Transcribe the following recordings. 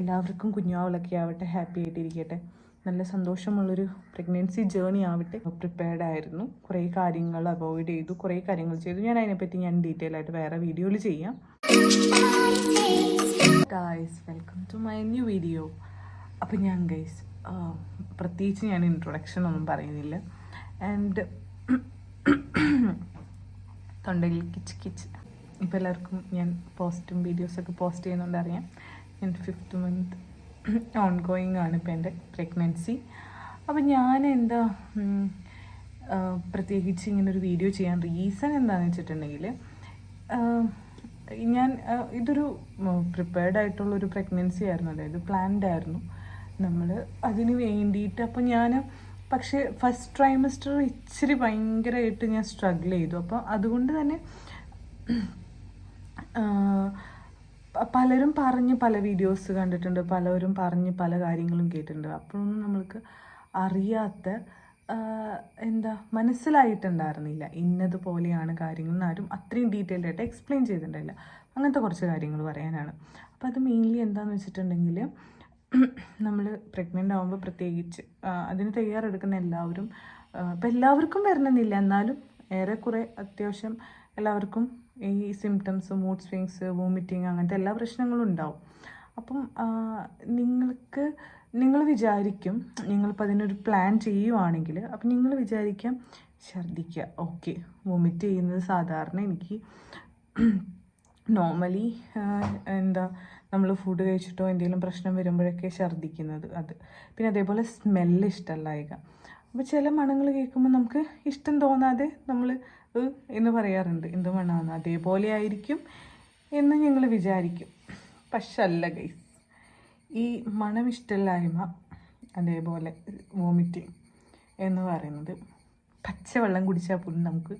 എല്ലാവർക്കും കുഞ്ഞുവാവളൊക്കെ ആവട്ടെ ഹാപ്പി ആയിട്ടിരിക്കട്ടെ. നല്ല സന്തോഷമുള്ളൊരു പ്രഗ്നൻസി ജേണി ആവട്ടെ. പ്രിപ്പയർഡ് ആയിരുന്നു. കുറേ കാര്യങ്ങൾ അവോയ്ഡ് ചെയ്തു. കുറേ കാര്യങ്ങൾ ചെയ്തു. ഞാൻ അതിനെപ്പറ്റി ഞാൻ ഡീറ്റെയിൽ ആയിട്ട് വേറെ വീഡിയോയിൽ ചെയ്യാം. Guys welcome to my new video അപ്പം ഞാൻ ഗൈസ് പ്രത്യേകിച്ച് ഞാൻ ഇൻട്രൊഡക്ഷൻ ഒന്നും പറയുന്നില്ല. ആൻഡ് തൊണ്ടയിൽ കിച്ച് കിച്ച്. ഇപ്പോൾ എല്ലാവർക്കും ഞാൻ പോസ്റ്റും വീഡിയോസൊക്കെ പോസ്റ്റ് ചെയ്യുന്നുണ്ട് അറിയാം. ഞാൻ ഫിഫ്ത്ത് മന്ത് ഓൺ ഗോയിങ് ആണ് ഇപ്പോൾ എന്റെ പ്രഗ്നൻസി അപ്പോൾ ഞാൻ എന്താ പ്രത്യേകിച്ച് ഇങ്ങനൊരു വീഡിയോ ചെയ്യാൻ റീസൺ എന്താണെന്ന് വെച്ചിട്ടുണ്ടെങ്കിൽ ഞാൻ ഇതൊരു പ്രിപ്പയർഡ് ആയിട്ടുള്ളൊരു പ്രഗ്നൻസി ആയിരുന്നു. അതായത് പ്ലാൻഡ് ആയിരുന്നു. നമ്മൾ അതിന് വേണ്ടിയിട്ട് അപ്പം ഞാൻ പക്ഷേ ഫസ്റ്റ് ട്രൈമസ്റ്റർ ഇച്ചിരി ഭയങ്കരമായിട്ട് ഞാൻ സ്ട്രഗിൾ ചെയ്തു. അപ്പോൾ അതുകൊണ്ട് തന്നെ പലരും പറഞ്ഞ് പല വീഡിയോസ് കണ്ടിട്ടുണ്ട് പലരും പറഞ്ഞ് പല കാര്യങ്ങളും കേട്ടിട്ടുണ്ട്. അപ്പോഴൊന്നും നമ്മൾക്ക് അറിയാത്ത എന്താ മനസ്സിലായിട്ടുണ്ടായിരുന്നില്ല. ഇന്നതുപോലെയാണ് കാര്യങ്ങൾ ആരും അത്രയും ഡീറ്റെയിൽഡ് ആയിട്ട് എക്സ്പ്ലെയിൻ ചെയ്തിട്ടുണ്ടായില്ല. അങ്ങനത്തെ കുറച്ച് കാര്യങ്ങൾ പറയാനാണ്. അപ്പോൾ അത് മെയിൻലി എന്താണെന്ന് വെച്ചിട്ടുണ്ടെങ്കിൽ നമ്മൾ പ്രഗ്നന്റ് ആകുമ്പോൾ പ്രത്യേകിച്ച് അതിന് തയ്യാറെടുക്കുന്ന എല്ലാവരും ഇപ്പം എല്ലാവർക്കും വരണമെന്നില്ല. എന്നാലും ഏറെക്കുറെ അത്യാവശ്യം എല്ലാവർക്കും ഈ സിംറ്റംസ് മൂഡ് സ്വിങ്സ് വോമിറ്റിങ് അങ്ങനത്തെ എല്ലാ പ്രശ്നങ്ങളും ഉണ്ടാവും. അപ്പം നിങ്ങൾക്ക് നിങ്ങൾ വിചാരിക്കും നിങ്ങളിപ്പോൾ അതിനൊരു പ്ലാൻ ചെയ്യുവാണെങ്കിൽ അപ്പം നിങ്ങൾ വിചാരിക്കാം ഛർദ്ദിക്കുക ഓക്കെ വോമിറ്റ് ചെയ്യുന്നത് സാധാരണ എനിക്ക് നോർമലി എന്താ നമ്മൾ ഫുഡ് കഴിച്ചിട്ടോ എന്തെങ്കിലും പ്രശ്നം വരുമ്പോഴൊക്കെ ഛർദ്ദിക്കുന്നത് അത്. പിന്നെ അതേപോലെ സ്മെല്ല് ഇഷ്ടമല്ലായിക അപ്പോൾ ചില മണങ്ങൾ കേൾക്കുമ്പോൾ നമുക്ക് ഇഷ്ടം തോന്നാതെ നമ്മൾ എന്ന് പറയാറുണ്ട്. എന്ത് മണമാണ് അതേപോലെ ആയിരിക്കും എന്ന് ഞങ്ങൾ വിചാരിക്കും. പക്ഷെ അല്ല ഗൈസ് ഈ മണം ഇഷ്ടമില്ലായ്മ അതേപോലെ വോമിറ്റിങ് എന്ന് പറയുന്നത് പച്ചവെള്ളം കുടിച്ചാൽ പോലും നമുക്ക്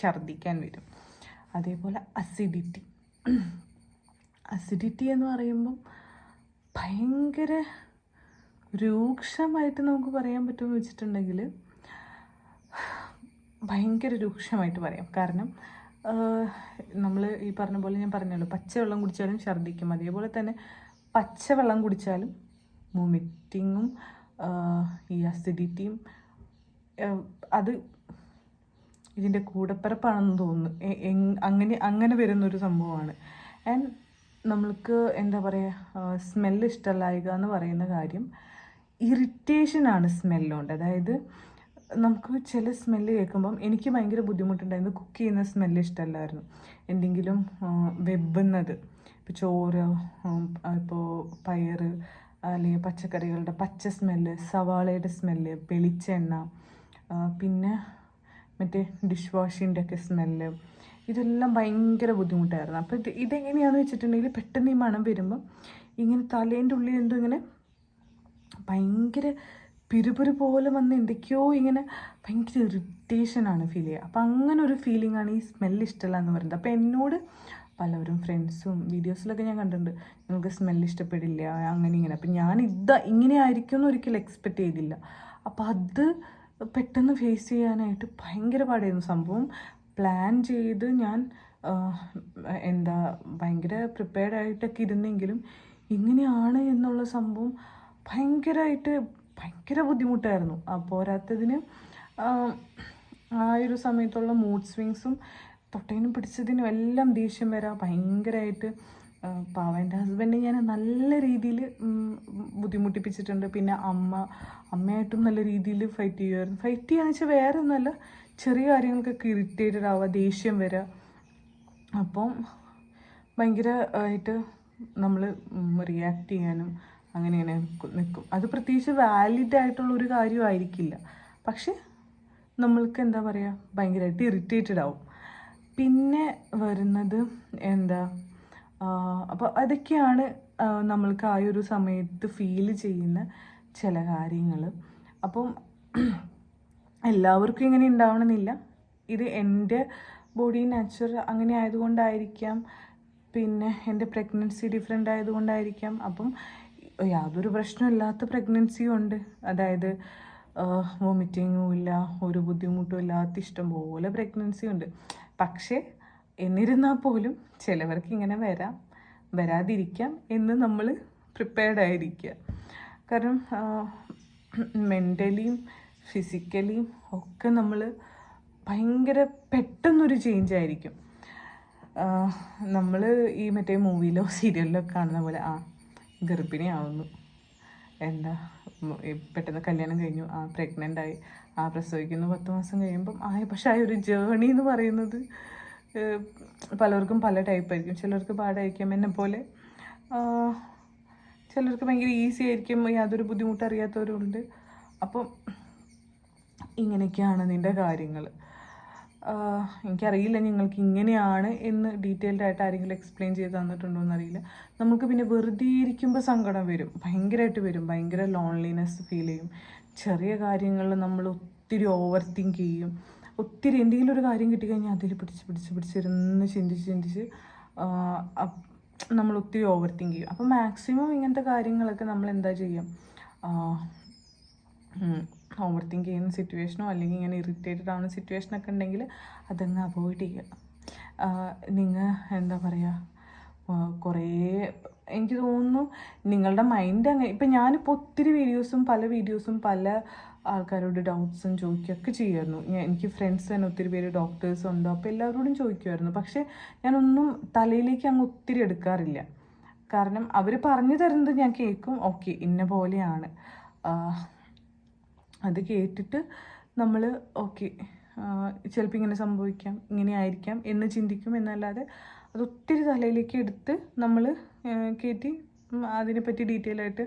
ഛർദ്ദിക്കാൻ വരും. അതേപോലെ അസിഡിറ്റി അസിഡിറ്റി എന്ന് പറയുമ്പം ഭയങ്കര രൂക്ഷമായിട്ട് നമുക്ക് പറയാൻ പറ്റുമെന്ന് വെച്ചിട്ടുണ്ടെങ്കിൽ ഭയങ്കര രൂക്ഷമായിട്ട് പറയാം. കാരണം നമ്മൾ ഈ പറഞ്ഞ പോലെ ഞാൻ പറഞ്ഞല്ലോ പച്ചവെള്ളം കുടിച്ചാലും ഛർദ്ദിക്കും. അതേപോലെ തന്നെ പച്ചവെള്ളം കുടിച്ചാലും വൊമിറ്റിങ്ങും ഈ അസിഡിറ്റിയും അത് ഇതിന്റെ കൂടപ്പിറപ്പാണെന്ന് തോന്നുന്നു. അങ്ങനെ അങ്ങനെ വരുന്നൊരു സംഭവമാണ്. ആൻഡ് നമ്മൾക്ക് എന്താ പറയുക സ്മെല്ല് ഇഷ്ടമല്ലായിക എന്ന് പറയുന്ന കാര്യം ഇറിറ്റേഷനാണ് സ്മെല്ലുണ്ട് അതായത് നമുക്ക് ചില സ്മെല്ല് കേൾക്കുമ്പം എനിക്ക് ഭയങ്കര ബുദ്ധിമുട്ടുണ്ടായിരുന്നു. കുക്ക് ചെയ്യുന്ന സ്മെല്ല് ഇഷ്ടമല്ലായിരുന്നു. എന്തെങ്കിലും വെബുന്നത് ഇപ്പോൾ ചോറ് ഇപ്പോൾ പയർ അല്ലെങ്കിൽ പച്ചക്കറികളുടെ പച്ച സ്മെല്ല് സവാളയുടെ സ്മെല്ല് വെളിച്ചെണ്ണ പിന്നെ മറ്റേ ഡിഷ് വാഷിന്റെ ഒക്കെ സ്മെല്ല് ഇതെല്ലാം ഭയങ്കര ബുദ്ധിമുട്ടായിരുന്നു. അപ്പോൾ ഇത് ഇതെങ്ങനെയാണെന്ന് വെച്ചിട്ടുണ്ടെങ്കിൽ പെട്ടെന്ന് ഈ മണം വരുമ്പം ഇങ്ങനെ തലേന്റെ ഉള്ളിൽ എന്തോ ഇങ്ങനെ ഭയങ്കര പിരുപിരു പോലെ വന്ന് എന്തൊക്കെയോ ഇങ്ങനെ ഭയങ്കര ഇറിറ്റേഷനാണ് ഫീൽ ചെയ്യുക. അപ്പം അങ്ങനെ ഒരു ഫീലിംഗ് ആണ് ഈ സ്മെല്ല് ഇഷ്ടമല്ല എന്ന് പറയുന്നത്. അപ്പോൾ എന്നോട് പലവരും ഫ്രണ്ട്സും വീഡിയോസിലൊക്കെ ഞാൻ കണ്ടിട്ടുണ്ട്. നിങ്ങൾക്ക് സ്മെല്ല് ഇഷ്ടപ്പെടില്ല അങ്ങനെ ഇങ്ങനെ. അപ്പം ഞാൻ ഇതാ ഇങ്ങനെ ആയിരിക്കും എന്ന് ഒരിക്കലും എക്സ്പെക്റ്റ് ചെയ്തില്ല. അപ്പം അത് പെട്ടെന്ന് ഫേസ് ചെയ്യാനായിട്ട് ഭയങ്കര പാടായിരുന്നു. സംഭവം പ്ലാൻ ചെയ്ത് ഞാൻ എന്താ ഭയങ്കര പ്രിപ്പയർഡ് ആയിട്ടൊക്കെ ഇരുന്നെങ്കിലും ഇങ്ങനെയാണ് എന്നുള്ള സംഭവം ഭയങ്കരമായിട്ട് ഭയങ്കര ബുദ്ധിമുട്ടായിരുന്നു. ആ പോരാത്തതിന് ആ, ഒരു സമയത്തുള്ള മൂഡ് സ്വിങ്സും തൊട്ടേനും പിടിച്ചതിനും എല്ലാം ദേഷ്യം വരാം ഭയങ്കരമായിട്ട് പാവ എന്റെ ഹസ്ബൻഡ് ഞാൻ നല്ല രീതിയിൽ ബുദ്ധിമുട്ടിപ്പിച്ചിട്ടുണ്ട്. പിന്നെ അമ്മ അമ്മയായിട്ടും നല്ല രീതിയിൽ ഫൈറ്റ് ചെയ്യുമായിരുന്നു ഫൈറ്റ് ചെയ്യുകയെന്ന് വെച്ചാൽ വേറെ ഒന്നുമല്ല ചെറിയ കാര്യങ്ങൾക്കൊക്കെ ഇറിറ്റേറ്റഡ് ആവുക ദേഷ്യം വരിക അപ്പം ഭയങ്കര ആയിട്ട് നമ്മൾ റിയാക്ട് ചെയ്യാനും അങ്ങനെ ഇങ്ങനെ നിൽക്കും അത് പ്രത്യേകിച്ച് വാലിഡ് ആയിട്ടുള്ള ഒരു കാര്യമായിരിക്കില്ല പക്ഷേ നമ്മൾക്ക് എന്താ പറയുക ഭയങ്കരമായിട്ട് ഇറിറ്റേറ്റഡ് ആവും. പിന്നെ വരുന്നത് എന്താ അപ്പോൾ അതൊക്കെയാണ് നമ്മൾക്ക് ആ ഒരു സമയത്ത് ഫീൽ ചെയ്യുന്ന ചില കാര്യങ്ങൾ. അപ്പം എല്ലാവർക്കും ഇങ്ങനെ ഉണ്ടാവണമെന്നില്ല. ഇത് എന്റെ ബോഡി നാച്ചുറൽ അങ്ങനെ ആയതുകൊണ്ടായിരിക്കാം. പിന്നെ എന്റെ പ്രഗ്നൻസി ഡിഫറെന്റ് ആയതുകൊണ്ടായിരിക്കാം. അപ്പം യാതൊരു പ്രശ്നമില്ലാത്ത പ്രഗ്നൻസിയും ഉണ്ട്. അതായത് വോമിറ്റിങ്ങും ഇല്ല ഒരു ബുദ്ധിമുട്ടും ഇല്ലാത്ത ഇഷ്ടം പോലെ പ്രഗ്നൻസി ഉണ്ട്. പക്ഷേ എന്നിരുന്നാൽ പോലും ചിലവർക്ക് ഇങ്ങനെ വരാം. വരാതിരിക്കാം എന്ന് നമ്മൾ പ്രിപ്പയർഡ് ആയിരിക്കുക. കാരണം മെന്റലിയും ഫിസിക്കലിയും ഒക്കെ നമ്മൾ ഭയങ്കര പെട്ടെന്നൊരു ചേഞ്ച് ആയിരിക്കും. നമ്മൾ ഈ മറ്റേ മൂവിയിലോ സീരിയലിലോ കാണുന്ന പോലെ ആ ഗർഭിണിയാവുന്നു. എന്താ പെട്ടെന്ന് കല്യാണം കഴിഞ്ഞു ആ പ്രഗ്നന്റ് ആയി ആ പ്രസവിക്കുന്നു പത്ത് മാസം കഴിയുമ്പം ആയ. പക്ഷേ ആ ഒരു ജേണി എന്ന് പറയുന്നത് പലർക്കും പല ടൈപ്പ് ആയിരിക്കും. ചിലർക്ക് പാടായിരിക്കും എന്നെ പോലെ. ആ, ചിലർക്ക് ഭയങ്കര ഈസി ആയിരിക്കും യാതൊരു ബുദ്ധിമുട്ടറിയാത്തവരുണ്ട്. അപ്പം ഇങ്ങനെയൊക്കെയാണ് നിന്റെ കാര്യങ്ങൾ എനിക്കറിയില്ല നിങ്ങൾക്ക് ഇങ്ങനെയാണ് എന്ന് ഡീറ്റെയിൽഡ് ആയിട്ട് ആരെങ്കിലും എക്സ്പ്ലെയിൻ ചെയ്ത് തന്നിട്ടുണ്ടോ എന്നറിയില്ല. നമുക്ക് പിന്നെ വെറുതെ ഇരിക്കുമ്പോൾ സങ്കടം വരും. ഭയങ്കരമായിട്ട് വരും. ഭയങ്കര ലോൺലിനെസ് ഫീൽ ചെയ്യും. ചെറിയ കാര്യങ്ങളിൽ നമ്മൾ ഒത്തിരി ഓവർ തിങ്ക് ചെയ്യും. ഒത്തിരി എന്തെങ്കിലും ഒരു കാര്യം കിട്ടിക്കഴിഞ്ഞാൽ അതിൽ പിടിച്ച് പിടിച്ച് പിടിച്ചിരുന്ന് ചിന്തിച്ച് ചിന്തിച്ച് നമ്മൾ ഒത്തിരി ഓവർ തിങ്ക് ചെയ്യും. അപ്പോൾ മാക്സിമം ഇങ്ങനത്തെ കാര്യങ്ങളൊക്കെ നമ്മൾ എന്താ ചെയ്യും? ഓവർ തിങ്ക് ചെയ്യുന്ന സിറ്റുവേഷനോ അല്ലെങ്കിൽ ഇങ്ങനെ ഇറിറ്റേറ്റഡ് ആവുന്ന സിറ്റുവേഷനൊക്കെ ഉണ്ടെങ്കിൽ അതങ്ങ് അവോയ്ഡ് ചെയ്യുക. നിങ്ങൾ എന്താ പറയുക കുറേ എനിക്ക് തോന്നുന്നു നിങ്ങളുടെ മൈൻഡ് അങ്ങനെ ഇപ്പം ഞാനിപ്പോൾ ഒത്തിരി വീഡിയോസും പല വീഡിയോസും പല ആൾക്കാരോട് ഡൗട്ട്സും ചോദിക്കുകയൊക്കെ ചെയ്യുമായിരുന്നു. ഞാൻ എനിക്ക് ഫ്രണ്ട്സ് തന്നെ ഒത്തിരി പേര് ഡോക്ടേഴ്സ് ഉണ്ട് അപ്പോൾ എല്ലാവരോടും ചോദിക്കുമായിരുന്നു. പക്ഷേ ഞാനൊന്നും തലയിലേക്ക് അങ്ങ് ഒത്തിരി എടുക്കാറില്ല. കാരണം അവർ പറഞ്ഞു തരുന്നത് ഞാൻ കേൾക്കും. ഓക്കെ ഇന്ന പോലെയാണ്. അത് കേട്ടിട്ട് നമ്മൾ ഓക്കെ ചിലപ്പോൾ ഇങ്ങനെ സംഭവിക്കാം ഇങ്ങനെ ആയിരിക്കാം എന്ന് ചിന്തിക്കും. എന്നല്ലാതെ അത് ഒത്തിരി തലയിലേക്ക് എടുത്ത് നമ്മൾ കയറ്റി അതിനെപ്പറ്റി ഡീറ്റെയിൽ ആയിട്ട്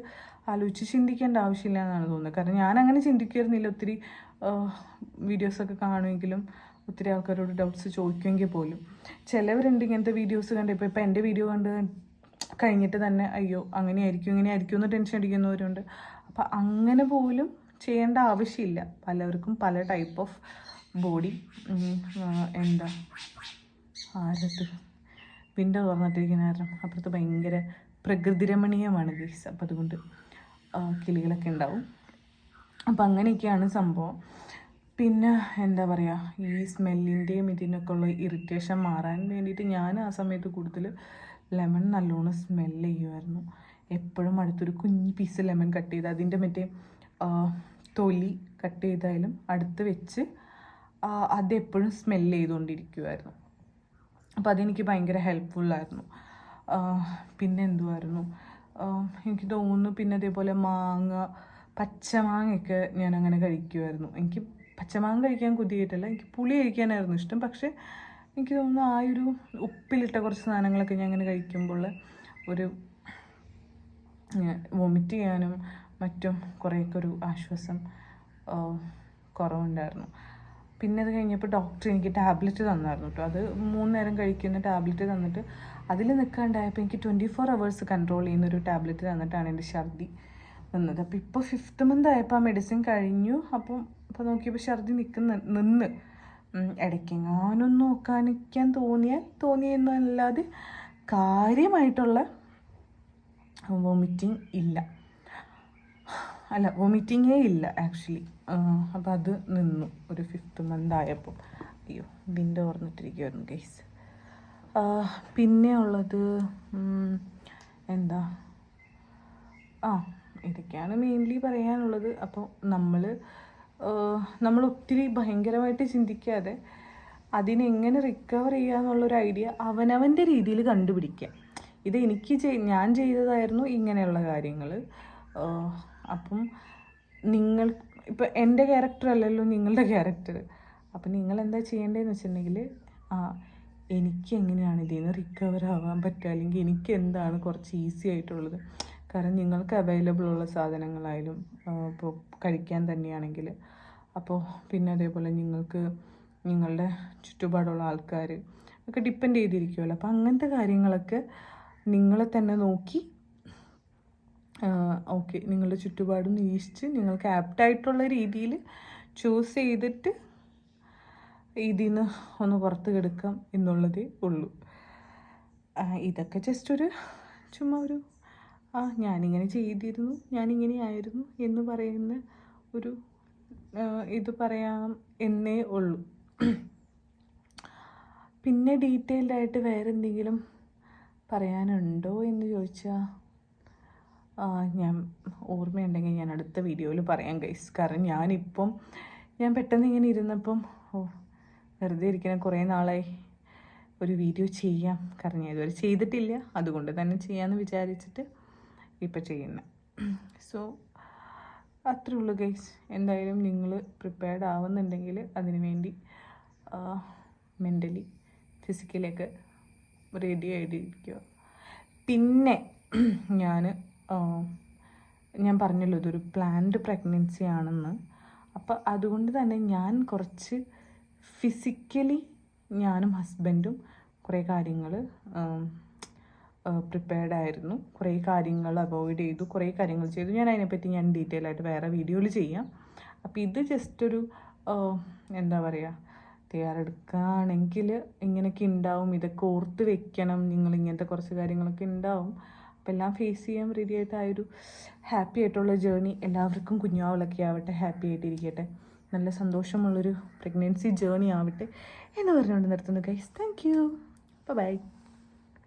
ആലോചിച്ച് ചിന്തിക്കേണ്ട ആവശ്യമില്ല എന്നാണ് തോന്നുന്നത്. കാരണം ഞാൻ അങ്ങനെ ചിന്തിക്കുമായിരുന്നില്ല ഒത്തിരി വീഡിയോസൊക്കെ കാണുമെങ്കിലും ഒത്തിരി ആൾക്കാരോട് ഡൗട്ട്സ് ചോദിക്കുമെങ്കിൽ പോലും. ചിലവരുണ്ട് ഇങ്ങനത്തെ വീഡിയോസ് കണ്ട്. ഇപ്പോൾ ഇപ്പോൾ എന്റെ വീഡിയോ കണ്ട് കഴിഞ്ഞിട്ട് തന്നെ അയ്യോ അങ്ങനെയായിരിക്കും ഇങ്ങനെയായിരിക്കും എന്ന് ടെൻഷൻ അടിക്കുന്നവരുണ്ട്. അപ്പം അങ്ങനെ പോലും ചെയ്യേണ്ട ആവശ്യമില്ല. പലർക്കും പല ടൈപ്പ് ഓഫ് ബോഡി എന്താ ആരത് വിൻഡോ തുറന്നിട്ടിരിക്കുന്ന കാരണം അപ്പുറത്ത് ഭയങ്കര പ്രകൃതി രമണീയമാണ് ഗീസ് അപ്പം അതുകൊണ്ട് കിളികളൊക്കെ ഉണ്ടാവും. അപ്പം അങ്ങനെയൊക്കെയാണ് സംഭവം. പിന്നെ എന്താ പറയുക ഈ സ്മെല്ലിന്റെയും ഇതിനൊക്കെ ഉള്ള ഇറിറ്റേഷൻ മാറാൻ വേണ്ടിയിട്ട് ഞാൻ ആ സമയത്ത് കൂടുതൽ ലെമൺ നല്ലോണം സ്മെല്ല് ചെയ്യുമായിരുന്നു എപ്പോഴും അടുത്തൊരു കുഞ്ഞ് പീസ് ലെമൺ കട്ട് ചെയ്ത് അതിന്റെ മറ്റേ തൊലി കട്ട് ചെയ്തായാലും അടുത്ത് വെച്ച് അതെപ്പോഴും സ്മെൽ ചെയ്തുകൊണ്ടിരിക്കുമായിരുന്നു അപ്പോൾ അതെനിക്ക് ഭയങ്കര ഹെൽപ്ഫുള്ളായിരുന്നു പിന്നെ എന്തുമായിരുന്നു എനിക്ക് തോന്നുന്നു പിന്നെ അതേപോലെ മാങ്ങ പച്ചമാങ്ങയൊക്കെ ഞാൻ അങ്ങനെ കഴിക്കുമായിരുന്നു എനിക്ക് പച്ചമാങ്ങ കഴിക്കാൻ കൊതിയായിട്ടല്ല എനിക്ക് പുളി കഴിക്കാനായിരുന്നു ഇഷ്ടം. പക്ഷേ എനിക്ക് തോന്നുന്നു ആ ഒരു ഉപ്പിലിട്ട കുറച്ച് സാധനങ്ങളൊക്കെ ഞാൻ അങ്ങനെ കഴിക്കുമ്പോൾ ഒരു വൊമിറ്റ് ചെയ്യാനും മറ്റും കുറേയൊക്കെ ഒരു ആശ്വാസം കുറവുണ്ടായിരുന്നു. പിന്നെ അത് കഴിഞ്ഞപ്പോൾ ഡോക്ടർ എനിക്ക് ടാബ്ലറ്റ് തന്നായിരുന്നു കേട്ടോ അത് മൂന്ന് നേരം കഴിക്കുന്ന ടാബ്ലറ്റ് തന്നിട്ട് അതിൽ നിൽക്കാണ്ടായപ്പോൾ എനിക്ക് ട്വന്റി ഫോർ അവേഴ്സ് കൺട്രോൾ ചെയ്യുന്ന ഒരു ടാബ്ലറ്റ് തന്നിട്ടാണ് എന്റെ ഛർദി നിന്നത്. അപ്പോൾ ഇപ്പോൾ ഫിഫ്ത്ത് മന്ത് ആയപ്പോൾ ആ മെഡിസിൻ കഴിഞ്ഞു. അപ്പം അപ്പോൾ നോക്കിയപ്പോൾ ഛർദി നിൽക്കുന്ന നിന്ന്. ഇടയ്ക്കെങ്ങാനും നോക്കാനിക്കാൻ തോന്നിയാൽ തോന്നിയെന്നല്ലാതെ കാര്യമായിട്ടുള്ള വോമിറ്റിംഗ് ഇല്ല. അല്ല വൊമിറ്റിങ്ങേ ഇല്ല ആക്ച്വലി അപ്പോൾ അത് നിന്നു ഒരു ഫിഫ്ത്ത് മന്ത് ആയപ്പോൾ അയ്യോ വിൻഡോ ഓർന്നിട്ടിരിക്കുമായിരുന്നു ഗൈസ് പിന്നെ ഉള്ളത് എന്താ? ആ ഇതൊക്കെയാണ് മെയിൻലി പറയാനുള്ളത്. അപ്പോൾ നമ്മൾ നമ്മൾ ഒത്തിരി ഭയങ്കരമായിട്ട് ചിന്തിക്കാതെ അതിനെങ്ങനെ റിക്കവർ ചെയ്യുക എന്നുള്ളൊരു ഐഡിയ അവനവന്റെ രീതിയിൽ കണ്ടുപിടിക്കുക. ഇത് എനിക്ക് ഞാൻ ചെയ്തതായിരുന്നു ഇങ്ങനെയുള്ള കാര്യങ്ങൾ അപ്പം നിങ്ങൾ ഇപ്പം എന്റെ ക്യാരക്ടർ അല്ലല്ലോ നിങ്ങളുടെ ക്യാരക്ടർ അപ്പം നിങ്ങൾ എന്താ ചെയ്യേണ്ടതെന്ന് വെച്ചിട്ടുണ്ടെങ്കിൽ ആ എനിക്ക് എങ്ങനെയാണ് ഇതിൽ നിന്ന് റിക്കവർ ആവാൻ പറ്റുക? അല്ലെങ്കിൽ എനിക്ക് എന്താണ് കുറച്ച് ഈസി ആയിട്ടുള്ളത്? കാരണം നിങ്ങൾക്ക് അവൈലബിൾ ഉള്ള സാധനങ്ങളായാലും ഇപ്പോൾ കഴിക്കാൻ തന്നെയാണെങ്കിൽ. അപ്പോൾ പിന്നെ അതേപോലെ നിങ്ങൾക്ക് നിങ്ങളുടെ ചുറ്റുപാടുള്ള ആൾക്കാർ ഒക്കെ ഡിപ്പെൻഡ് ചെയ്തിരിക്കുമല്ലോ അപ്പോൾ അങ്ങനത്തെ കാര്യങ്ങളൊക്കെ നിങ്ങളെ തന്നെ നോക്കി ഓക്കെ. നിങ്ങളുടെ ചുറ്റുപാടും നിരീക്ഷിച്ച് നിങ്ങൾക്ക് ആപ്റ്റായിട്ടുള്ള രീതിയിൽ ചൂസ് ചെയ്തിട്ട് ഇതിൽ നിന്ന് ഒന്ന് പുറത്ത് കിടക്കാം എന്നുള്ളതേ ഉള്ളൂ. ഇതൊക്കെ ജസ്റ്റ് ഒരു ചുമ്മാ ഒരു ആ ഞാനിങ്ങനെ ചെയ്തിരുന്നു ഞാനിങ്ങനെ ആയിരുന്നു എന്ന് പറയുന്ന ഒരു ഇത് പറയാം എന്നേ ഉള്ളൂ. പിന്നെ ഡീറ്റെയിൽഡായിട്ട് വേറെ എന്തെങ്കിലും പറയാനുണ്ടോ എന്ന് ചോദിച്ചാൽ ഞാൻ ഓർമ്മയുണ്ടെങ്കിൽ ഞാൻ അടുത്ത വീഡിയോയിൽ പറയാം ഗൈസ് കാരണം ഞാനിപ്പം ഞാൻ പെട്ടെന്ന് ഇങ്ങനെ ഇരുന്നപ്പം ഓ വെറുതെ ഇരിക്കുന്ന കുറേ നാളായി. ഒരു വീഡിയോ ചെയ്യാം. കാരണം ഞാൻ ഇതുവരെ ചെയ്തിട്ടില്ല. അതുകൊണ്ട് തന്നെ ചെയ്യാമെന്ന് വിചാരിച്ചിട്ട് ഇപ്പം ചെയ്യുന്നത് സോ അത്രേ ഉള്ളൂ ഗൈസ് എന്തായാലും നിങ്ങൾ പ്രിപ്പയർഡ് ആവുന്നുണ്ടെങ്കിൽ അതിനു വേണ്ടി മെന്റലി ഫിസിക്കലിയൊക്കെ റെഡി ആയിട്ടിരിക്കുക. പിന്നെ ഞാൻ ഞാൻ പറഞ്ഞല്ലോ ഇതൊരു പ്ലാൻഡ് പ്രഗ്നൻസി ആണെന്ന്. അപ്പം അതുകൊണ്ട് തന്നെ ഞാൻ കുറച്ച് ഫിസിക്കലി ഞാനും ഹസ്ബൻഡും കുറേ കാര്യങ്ങൾ പ്രിപ്പയർഡ് ആയിരുന്നു. കുറേ കാര്യങ്ങൾ അവോയ്ഡ് ചെയ്തു. കുറേ കാര്യങ്ങൾ ചെയ്തു. ഞാൻ അതിനെപ്പറ്റി ഞാൻ ഡീറ്റെയിൽ ആയിട്ട് വേറെ വീഡിയോയിൽ ചെയ്യാം. അപ്പോൾ ഇത് ജസ്റ്റ് ഒരു എന്താ പറയുക തയ്യാറെടുക്കുകയാണെങ്കിൽ ഇങ്ങനെയൊക്കെ ഉണ്ടാവും ഇതൊക്കെ ഓർത്ത് വെക്കണം. നിങ്ങൾ ഇങ്ങനത്തെ കുറച്ച് കാര്യങ്ങളൊക്കെ ഉണ്ടാവും അപ്പോൾ എല്ലാം ഫേസ് ചെയ്യാൻ റെഡി ആയിട്ട് ആ ഒരു ഹാപ്പി ആയിട്ടുള്ള ജേർണി എല്ലാവർക്കും കുഞ്ഞുവാളൊക്കെ ആവട്ടെ ഹാപ്പി ആയിട്ടിരിക്കട്ടെ. നല്ല സന്തോഷമുള്ളൊരു പ്രഗ്നൻസി ജേർണി ആവട്ടെ എന്ന് പറഞ്ഞുകൊണ്ട് നിർത്തുന്നു ഗൈസ് താങ്ക് യു ബൈ